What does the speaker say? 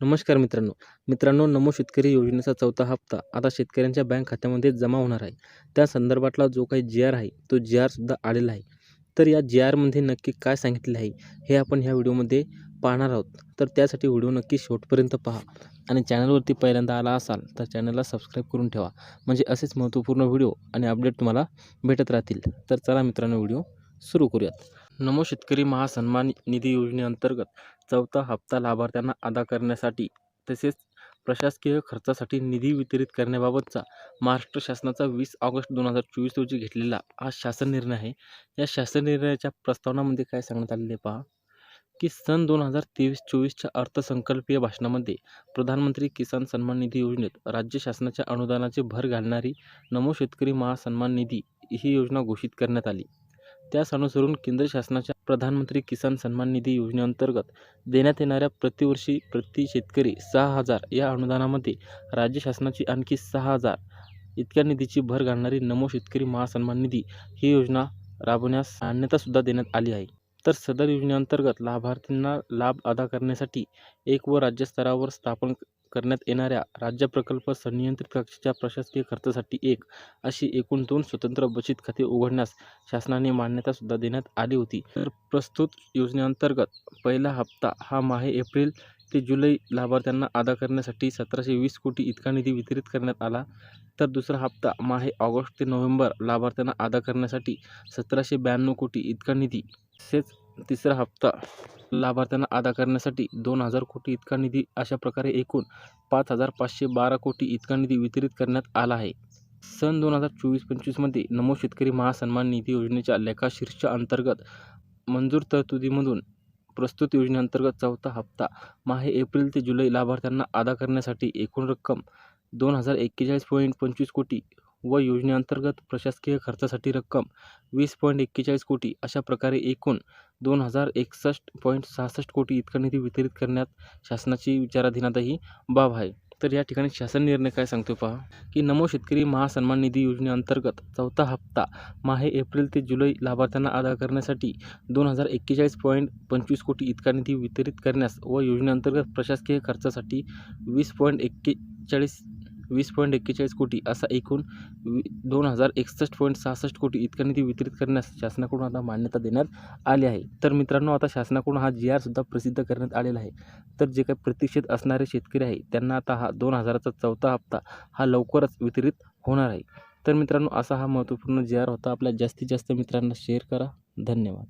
नमस्कार मित्रांनो. मित्रांनो नमो शेतकरी योजनेचा चौथा हप्ता आता शेतकऱ्यांच्या बँक खात्यामध्ये जमा होणार आहे. त्या संदर्भातला जो काही जी आर आहे तो जी आरसुद्धा आलेला आहे. तर या जी आरमध्ये नक्की काय सांगितले आहे हे आपण ह्या व्हिडिओमध्ये पाहणार आहोत. तर त्यासाठी व्हिडिओ नक्की शेवटपर्यंत पहा. आणि चॅनलवरती पहिल्यांदा आला असाल तर चॅनलला सबस्क्राईब करून ठेवा. म्हणजे असेच महत्त्वपूर्ण व्हिडिओ आणि अपडेट तुम्हाला भेटत राहतील. तर चला मित्रांनो व्हिडिओ सुरू करूयात. नमो शेतकरी महासन्मान निधी योजनेअंतर्गत चौथा हप्ता लाभार्थ्यांना अदा करण्यासाठी तसेच प्रशासकीय खर्चासाठी निधी वितरित करण्याबाबतचा महाराष्ट्र शासनाचा वीस ऑगस्ट दोन हजार चोवीस रोजी घेतलेला हा शासन निर्णय आहे. या शासन निर्णयाच्या प्रस्तावनामध्ये काय सांगण्यात आलेले पहा. की सन दोन हजार तेवीस चोवीसच्या अर्थसंकल्पीय भाषणामध्ये प्रधानमंत्री किसान सन्मान निधी योजनेत राज्य शासनाच्या अनुदानाची भर घालणारी नमो शेतकरी महासन्मान निधी ही योजना घोषित करण्यात आली. त्यास अनुसरून केंद्र शासनाच्या प्रधानमंत्री किसान सन्मान निधी योजनेअंतर्गत देण्यात येणाऱ्या प्रतिवर्षी प्रति शेतकरी सहा हजार या अनुदानामध्ये राज्य शासनाची आणखी सहा हजार इतक्या निधीची भर घालणारी नमो शेतकरी महासन्मान निधी ही योजना राबवण्यास मान्यतासुद्धा देण्यात आली आहे. तर सदर योजनेअंतर्गत लाभार्थींना लाभ अदा करण्यासाठी एक व राज्यस्तरावर स्थापन करण्यात येणाऱ्या राज्य प्रकल्प संनियंत्रित कक्षाच्या प्रशासकीय खर्चासाठी एक अशी एकूण दोन स्वतंत्र बचत खाते उघडण्यास शासनाने मान्यतासुद्धा देण्यात आली होती. तर प्रस्तुत योजनेअंतर्गत पहिला हप्ता हा माहे एप्रिल ते जुलै लाभार्थ्यांना अदा करण्यासाठी सतराशे वीस कोटी इतका निधी वितरित करण्यात आला. तर दुसरा हप्ता माहे ऑगस्ट ते नोव्हेंबर लाभार्थ्यांना अदा करण्यासाठी सतराशे ब्याण्णव कोटी इतका निधी तसेच तिसरा हप्ता लाभार्थ्यांना अदा करण्यासाठी दोन हजार कोटी इतका निधी अशा प्रकारे एकूण पाच हजार पाचशे बारा कोटी इतका निधी वितरित करण्यात आला आहे. सन दोन हजार चोवीस पंचवीसमध्ये नमो शेतकरी महासन्मान निधी योजनेच्या लेखाशीर्षा अंतर्गत मंजूर तरतुदीमधून प्रस्तुत योजनेअंतर्गत चौथा हप्ता माहे एप्रिल ते जुलै लाभार्थ्यांना अदा करण्यासाठी एकूण रक्कम दोन हजार एक्केचाळीस पॉईंट पंचवीस कोटी व योजनेअंतर्गत प्रशासकीय खर्चासाठी रक्कम वीस पॉईंट एक्केचाळीस कोटी अशा प्रकारे एकूण दोन हजार एकसष्ट पॉईंट सहासष्ट कोटी इतका निधी वितरित करण्यात शासनाची विचाराधीनात ही बाब आहे. तर या ठिकाणी शासन निर्णय काय सांगतो पहा. की नमो शेतकरी महासन्मान निधी योजनेअंतर्गत चौथा हप्ता माहे एप्रिल ते जुलै लाभार्थ्यांना अदा करण्यासाठी दोन हजार एक्केचाळीस पॉईंट पंचवीस कोटी इतका निधी वितरित करण्यास व योजनेअंतर्गत प्रशासकीय खर्चासाठी वीस पॉईंट एक्केचाळीस वीस पॉईंट एक्केचाळीस कोटी असा एकूण वी दोन हजार एकसष्ट पॉईंट सहासष्ट कोटी इतका निधी वितरित करण्यास शासनाकडून आता मान्यता देण्यात आली आहे. तर मित्रांनो आता शासनाकडून हा जी आरसुद्धा प्रसिद्ध करण्यात आलेला आहे. तर जे काही प्रतीक्षित असणारे शेतकरी आहे त्यांना आता हा दोन हजाराचा चौथा हप्ता हा लवकरच वितरित होणार आहे. तर मित्रांनो असा हा महत्त्वपूर्ण जी आर होता. आपल्या जास्तीत जास्त मित्रांना शेअर करा. धन्यवाद.